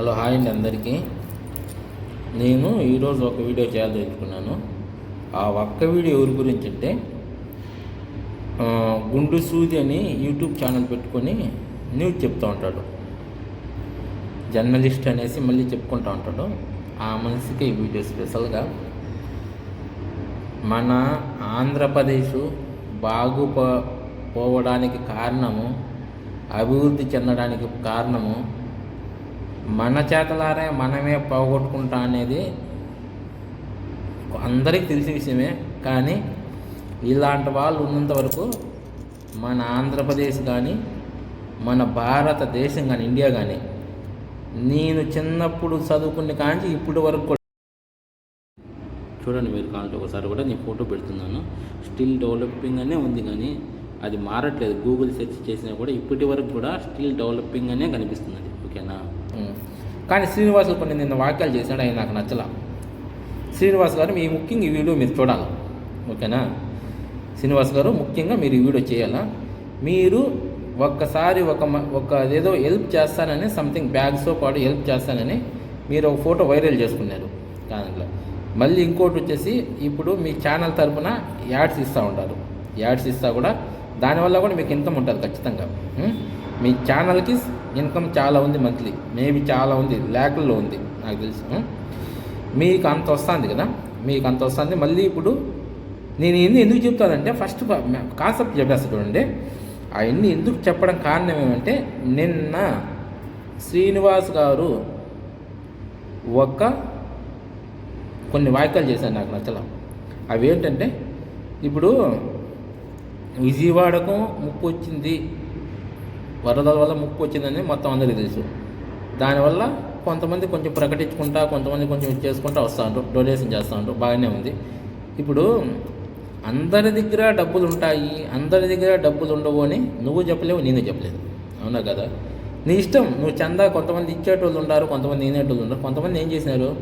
Hello hi అండి అందరికీ. నేను ఈరోజు ఒక వీడియో చేయదలుచుకున్నాను ఆ ఒక్క వీడియో ఎవరి గురించి అంటే గుండు సూది అని యూట్యూబ్ ఛానల్ పెట్టుకొని న్యూస్ చెప్తూ ఉంటాడు. జర్నలిస్ట్ అనేసి మళ్ళీ చెప్పుకుంటూ ఉంటాడు. ఆ మనిషికి ఈ వీడియో స్పెషల్గా మన ఆంధ్రప్రదేశ్ బాగుపో పోవడానికి కారణము అభివృద్ధి చెందడానికి కారణము మన చేతలారే మనమే పోగొట్టుకుంటా అనేది అందరికీ తెలిసిన విషయమే. కానీ ఇలాంటి వాళ్ళు ఉన్నంత వరకు మన ఆంధ్రప్రదేశ్ కానీ మన భారతదేశం కానీ ఇండియా కానీ నేను చిన్నప్పుడు చదువుకునే కాంచి ఇప్పటి వరకు కూడా చూడండి మీరు కావాలంటే ఒకసారి కూడా నేను ఫోటో పెడుతున్నాను. స్టిల్ డెవలపింగ్ అనే ఉంది కానీ అది మారట్లేదు. గూగుల్ సెర్చ్ చేసినా కూడా ఇప్పటి వరకు కూడా స్టిల్ డెవలపింగ్ అనే కనిపిస్తుంది ఓకేనా? కానీ శ్రీనివాసులు కొన్ని నిన్న వాక్యాలు చేశాడు ఆయన నాకు నచ్చల. శ్రీనివాస్ గారు మీ ముఖ్యంగా ఈ వీడియో మీరు చూడాలి. ఓకేనా? శ్రీనివాస్ గారు ముఖ్యంగా మీరు ఈ వీడియో చేయాలా? మీరు ఒక్కసారి ఒక ఒక ఏదో హెల్ప్ చేస్తానని సంథింగ్ బ్యాగ్స్తో పాటు హెల్ప్ చేస్తానని మీరు ఒక ఫోటో వైరల్ చేసుకున్నారు. దాంట్లో మళ్ళీ ఇంకోటి వచ్చేసి ఇప్పుడు మీ ఛానల్ తరపున యాడ్స్ ఇస్తూ ఉంటారు. యాడ్స్ ఇస్తా కూడా దానివల్ల కూడా మీకు ఇన్కమ్ ఉంటుంది ఖచ్చితంగా. మీ ఛానల్కి ఇన్కమ్ చాలా ఉంది మంత్లీ మేబీ చాలా ఉంది ల్యాకుల్లో ఉంది నాకు తెలుసు. మీకు అంత వస్తుంది కదా? మీకు అంత వస్తుంది. మళ్ళీ ఇప్పుడు నేను ఎన్ని ఎందుకు చెప్తానంటే ఫస్ట్ కాన్సెప్ట్ చెప్పేస్తా చూడండి. అవన్నీ ఎందుకు చెప్పడం కారణం ఏమంటే నిన్న శ్రీనివాస్ గారు ఒక కొన్ని వాక్యాలు చేశాను నాకు నచ్చల. అవి ఏంటంటే ఇప్పుడు విజయవాడకు ముప్పు వచ్చింది. వరదల వల్ల ముప్పు వచ్చిందని మొత్తం అందరికీ తెలుసు. దానివల్ల కొంతమంది కొంచెం ప్రకటించుకుంటా కొంతమంది కొంచెం చేసుకుంటా వస్తూ ఉంటారు డొనేషన్ చేస్తూ ఉంటారు బాగానే ఉంది. ఇప్పుడు అందరి దగ్గర డబ్బులు ఉంటాయి అందరి దగ్గర డబ్బులు ఉండవు అని నువ్వు చెప్పలేవు నేను చెప్పలేదు. అవునా కదా? నీ ఇష్టం నువ్వు చందా కొంతమంది ఇచ్చేటోళ్ళు ఉంటారు కొంతమంది నేనేటోళ్ళు ఉంటారు కొంతమంది ఏం చేసినారు?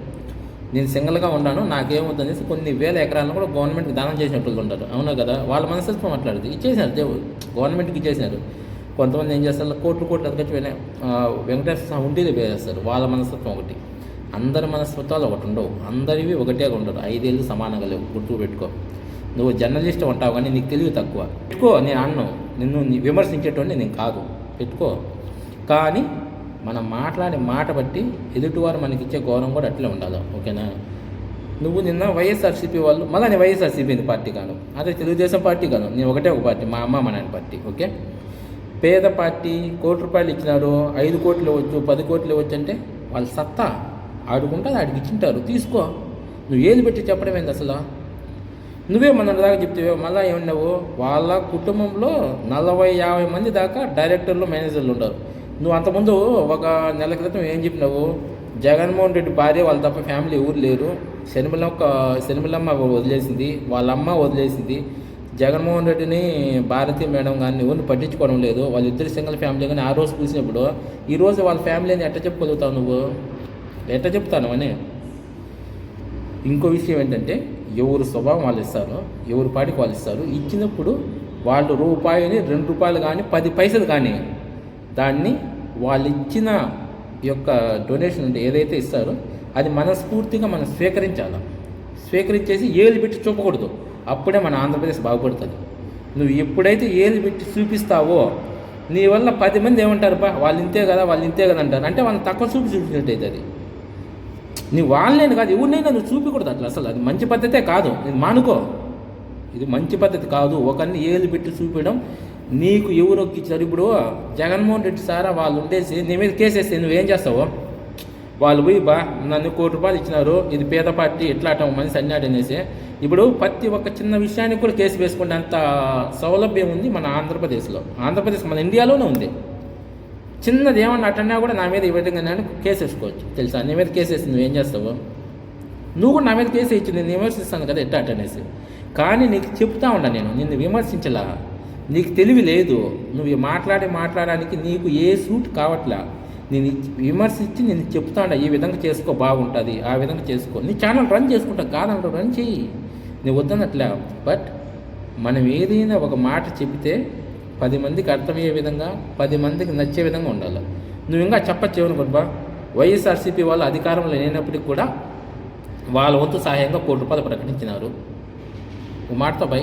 నేను సింగిల్గా ఉన్నాను నాకేమవుతుంది కొన్ని వేల ఎకరాలను కూడా గవర్నమెంట్కి దానం చేసినట్టు ఉంటారు అవునా కదా? వాళ్ళ మనస్తత్వం మాట్లాడుతుంది ఇచ్చేసినారు దేవుడు గవర్నమెంట్కి ఇచ్చేసినారు. కొంతమంది ఏం చేస్తారు? కోట్లు కోట్లు అతకొచ్చి వెన- వెంకటేశ్వర స్వామి ఉండిలో వేసేస్తారు వాళ్ళ మనస్తత్వం ఒకటి. అందరి మనస్తత్వాలు ఒకటి ఉండవు. అందరివి ఒకటే ఉండరు. ఐదేళ్ళు సమానంగా లేవు. గుర్తు పెట్టుకో. నువ్వు జర్నలిస్ట్ ఉంటావు కానీ నీకు తెలివి తక్కువ. పెట్టుకో నేను అన్ను. నిన్ను నీ విమర్శించేటోడిని నేను కాదు. పెట్టుకో. కానీ మనం మాట్లాడే మాట బట్టి ఎదుటివారు మనకి ఇచ్చే గౌరవం కూడా అట్లే ఉండాలి. ఓకేనా? నువ్వు నిన్న వైఎస్ఆర్సీపీ వాళ్ళు మళ్ళీ నేను వైఎస్ఆర్సీపీ పార్టీ కాను. అదే తెలుగుదేశం పార్టీ కాను. నేను ఒకటే ఒక పార్టీ మా అమ్మ మా నాన్న పార్టీ. ఓకే? పేద పార్టీ కోటి రూపాయలు ఇచ్చినారు ఐదు కోట్లు ఇవ్వచ్చు పది కోట్లు ఇవ్వచ్చు అంటే వాళ్ళ సత్తా. ఆడుకుంటే ఆడికి ఇచ్చింటారు తీసుకో. నువ్వు ఏది పెట్టి చెప్పడం ఏంది అసలు? నువ్వే మన దాకా చెప్తే మళ్ళీ ఏమన్నావు? వాళ్ళ కుటుంబంలో నలభై యాభై మంది దాకా డైరెక్టర్లు మేనేజర్లు ఉంటారు నువ్వు అంతకుముందు ఒక నెల క్రితం ఏం చెప్పినావు? జగన్మోహన్ రెడ్డి భార్య వాళ్ళ తప్ప ఫ్యామిలీ ఎవరు లేరు. శనిమలమ్మ శనిమలమ్మ వదిలేసింది వాళ్ళ అమ్మ వదిలేసింది. జగన్మోహన్ రెడ్డిని భారతి మేడం కానీ ఎవరిని పట్టించుకోవడం లేదు. వాళ్ళిద్దరు సింగిల్ ఫ్యామిలీ కానీ ఆ రోజు చూసినప్పుడు ఈరోజు వాళ్ళ ఫ్యామిలీని ఎట్ట చెప్పుకోగలుగుతావు నువ్వు? ఎట్ట చెప్తాను అని. ఇంకో విషయం ఏంటంటే ఎవరు స్వభావం వాళ్ళు ఇస్తారు ఎవరు పాటికి వాళ్ళు ఇస్తారు. ఇచ్చినప్పుడు వాళ్ళు రూపాయిని రెండు రూపాయలు కానీ పది పైసలు కానీ దాన్ని వాళ్ళు ఇచ్చిన యొక్క డొనేషన్ అంటే ఏదైతే ఇస్తారో అది మనస్ఫూర్తిగా మనం స్వీకరించాలి. స్వీకరించేసి ఏలు పెట్టి చూపకూడదు. అప్పుడే మన ఆంధ్రప్రదేశ్ బాగుపడుతుంది. నువ్వు ఎప్పుడైతే ఏది పెట్టి చూపిస్తావో నీ వల్ల పది మంది ఏమంటారు బా వాళ్ళు ఇంతే కదా వాళ్ళు ఇంతే కదా అంటారు. అంటే వాళ్ళని తక్కువ చూపి చూపించినట్టయితే అది. నీ వాళ్ళని కాదు ఎవరినైనా నువ్వు చూపించకూడదు అట్లా అసలు. అది మంచి పద్ధతే కాదు. నేను మానుకో. ఇది మంచి పద్ధతి కాదు. ఒకరిని ఏలు పెట్టి చూపించడం నీకు ఎవరొక్కిచ్చారు? ఇచ్చారు ఇప్పుడు జగన్మోహన్ రెడ్డి సారా వాళ్ళు ఉండేసి నీ మీద కేసేస్తే నువ్వేం చేస్తావు? వాళ్ళు పోయి బా నన్ను కోటి రూపాయలు ఇచ్చినారు ఇది పేద పార్టీ ఎట్లా అటం మనిషి అన్నాడు అనేసి. ఇప్పుడు ప్రతి ఒక్క చిన్న విషయానికి కూడా కేసు వేసుకునే అంత సౌలభ్యం ఉంది మన ఆంధ్రప్రదేశ్లో. ఆంధ్రప్రదేశ్ మన ఇండియాలోనే ఉంది. చిన్నది ఏమన్నా అటన్నా కూడా నా మీద ఈ విధంగా నేను కేసు వేసుకోవచ్చు. తెలుసా? నీ మీద కేసు వేసి నువ్వేం చేస్తావు? నువ్వు కూడా నా మీద కేసు ఇచ్చి నేను విమర్శిస్తాను కదా ఎట్ట అట్ట అనేసి. కానీ నీకు చెప్తా ఉండా నేను నిన్ను విమర్శించలా. నీకు తెలివి లేదు. నువ్వు మాట్లాడి మాట్లాడడానికి నీకు ఏ సూట్ కావట్లా? నేను విమర్శించి నేను చెప్తా ఈ విధంగా చేసుకో బాగుంటుంది. ఆ విధంగా చేసుకో. నీ ఛానల్ రన్ చేసుకుంటా కాదంటే రన్ చెయ్యి నువ్వు వద్దనట్లే బట్ మనం ఏదైనా ఒక మాట చెబితే పది మందికి అర్థమయ్యే విధంగా పది మందికి నచ్చే విధంగా ఉండాలి. నువ్వు ఇంకా చెప్పచ్చు ఏమనుకోబా వైఎస్ఆర్సీపీ వాళ్ళు అధికారంలో లేనప్పటికీ కూడా వాళ్ళ వంతు సహాయంగా కోటి రూపాయలు ప్రకటించినారు. మాటతో బై.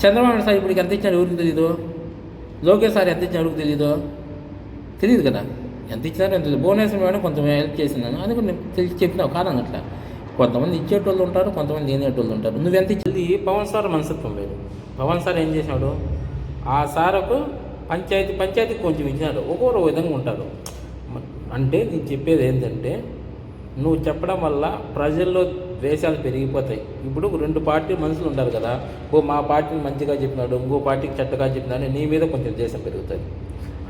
చంద్రబాబు నాయుడు సార్ ఇప్పటికి ఎంత ఇచ్చినారు ఎవరికి తెలీదు? లోకేష్ సార్ ఎంత ఇచ్చినా ఎవరికి తెలీదు? తెలియదు కదా. ఎంత ఇచ్చినారో ఎంత తెలియదు భువనేశ్వరం మేడం కొంచెం హెల్ప్ చేసిందని అది కూడా నేను తెలిసి చెప్పినావు అట్లా. కొంతమంది ఇచ్చేటోళ్ళు ఉంటారు కొంతమంది లేనేటోళ్ళు ఉంటారు. నువ్వు ఎంత ఇచ్చింది? పవన్ సార్ మనసత్వం లేదు. పవన్ సార్ ఏం చేసినాడు? ఆ సారకు పంచాయతీ పంచాయతీకి కొంచెం ఇచ్చినాడు. ఒక్కొక్క విధంగా ఉంటారు అంటే నేను చెప్పేది ఏంటంటే నువ్వు చెప్పడం వల్ల ప్రజల్లో ద్వేషాలు పెరిగిపోతాయి. ఇప్పుడు రెండు పార్టీ మనుషులు ఉంటారు కదా. ఓ మా పార్టీని మంచిగా చెప్పినాడు ఇంకో పార్టీకి చెడ్డగా చెప్పినాడు నీ మీద కొంచెం ద్వేషం పెరుగుతుంది.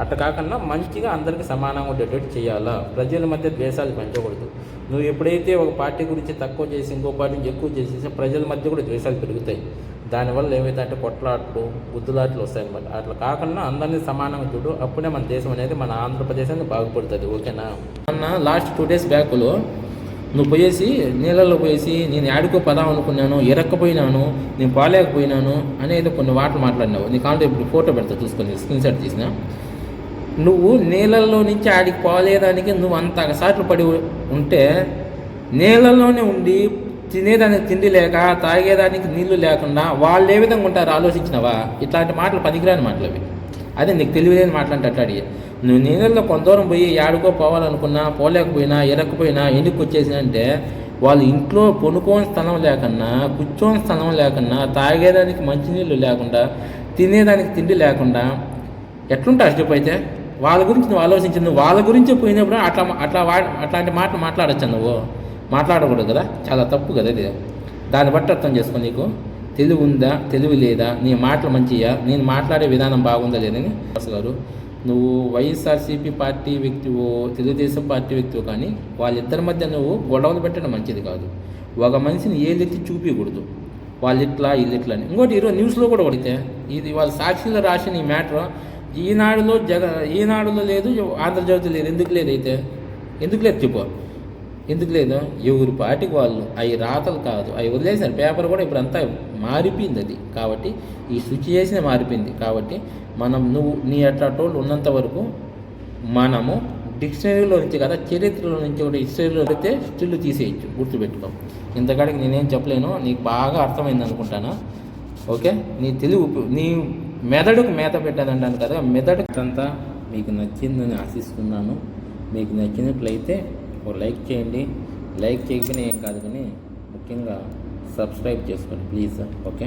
అట్ట కాకుండా మంచిగా అందరికీ సమానంగా ఉండేటట్టు చేయాలా? ప్రజల మధ్య ద్వేషాలు పెంచకూడదు. నువ్వు ఎప్పుడైతే ఒక పార్టీ గురించి తక్కువ చేసి ఇంకో పార్టీని ఎక్కువ చేసేసి ప్రజల మధ్య కూడా ద్వేషాలు పెరుగుతాయి. దానివల్ల ఏమైతే అంటే కొట్లాట్లు గుద్దులాట్లు వస్తాయన్నమాట. అట్లా కాకుండా అందరినీ సమానంగా చూడు అప్పుడే మన దేశం అనేది మన ఆంధ్రప్రదేశ్ అనేది బాగుపడుతుంది. ఓకేనా? మొన్న లాస్ట్ టూ డేస్ బ్యాక్లో నువ్వు పోయేసి నీళ్ళల్లో పోయేసి నేను ఆడుకో పదాం అనుకున్నాను ఇరక్కపోయినాను నేను పోలేకపోయినాను అనేది కొన్ని మాటలు మాట్లాడినావు. నీ కాంటే ఇప్పుడు ఫోటో పెడతా చూసుకొని స్క్రీన్ షాట్ తీసినా. నువ్వు నీళ్ళల్లో నుంచి ఆడికి పోలేదానికి నువ్వు అంత సార్లు పడి ఉంటే నీళ్ళల్లోనే ఉండి తినేదానికి తిండి లేక తాగేదానికి నీళ్ళు లేకుండా వాళ్ళు ఏ విధంగా ఉంటారు ఆలోచించినవా? ఇట్లాంటి మాటలు పనికిరాని మాటలు అవి. అదే నీకు తెలివిలేని మాటలంటే అట్లాడి అడిగి. నువ్వు నీళ్ళల్లో కొంత దూరం పోయి ఆడుకో పోవాలనుకున్నా పోలేకపోయినా ఎరకపోయినా ఎందుకు వచ్చేసినంటే వాళ్ళు ఇంట్లో పొనుకోని స్థలం లేకన్నా కూర్చోని స్థలం లేకన్నా తాగేదానికి మంచినీళ్ళు లేకుండా తినేదానికి తిండి లేకుండా ఎట్లుంటారు చెప్పు అయితే? వాళ్ళ గురించి నువ్వు ఆలోచించి నువ్వు వాళ్ళ గురించి పోయినప్పుడు అట్లా అట్లా వా అట్లాంటి మాటలు మాట్లాడచ్చు నువ్వు? మాట్లాడకూడదు కదా? చాలా తప్పు కదా ఇది. దాన్ని బట్టి అర్థం చేసుకో నీకు. తెలివి ఉందా? తెలివి లేదా? నీ మాటలు మంచియా? నేను మాట్లాడే విధానం బాగుందా లేదని అసలు గారు. నువ్వు వైఎస్ఆర్సీపీ పార్టీ వ్యక్తివో తెలుగుదేశం పార్టీ వ్యక్తివో కానీ వాళ్ళిద్దరి మధ్య నువ్వు గొడవలు పెట్టడం మంచిది కాదు. ఒక మనిషిని ఏదెత్తి చూపించకూడదు వాళ్ళిట్లా వీళ్ళిట్లా అని ఇంకోటి ఈరోజు న్యూస్లో కూడా కొడితే ఇది వాళ్ళ సాక్షిలో రాసిన ఈ మ్యాటర్ ఈనాడులో జగ ఈనాడులో లేదు ఆంధ్రజ్యోతి లేదు. ఎందుకు లేదు అయితే? ఎందుకు లేదు చెప్పు. ఎందుకు లేదు? ఎవరి పాటికి వాళ్ళు అవి రాతలు కాదు. అవి వదిలేసారు పేపర్ కూడా ఇప్పుడు అంతా మారిపోయింది అది. కాబట్టి ఈ సిచ్యుయేషన్ మారిపోయింది. కాబట్టి మనం నువ్వు నీ అట్లాటోళ్ళు ఉన్నంత వరకు మనము డిక్షనరీలో నుంచి కదా చరిత్రలో నుంచి కూడా హిస్టరీలో అయితే స్టిల్ తీసేయచ్చు. గుర్తుపెట్టుకో. ఇంతకాడికి నేనేం చెప్పలేను. నీకు బాగా అర్థమైంది అనుకుంటాను? ఓకే? నీ తెలుగు నీ మెదడుకు మేత పెట్టానంటాను కదా మెదడు అంతా మీకు నచ్చిందని ఆశిస్తున్నాను. మీకు నచ్చినట్లయితే ఓ లైక్ చేయండి. లైక్ చేయకపోయినా ఏం కాదు కానీ ముఖ్యంగా సబ్స్క్రైబ్ చేసుకోండి ప్లీజ్ ఓకే?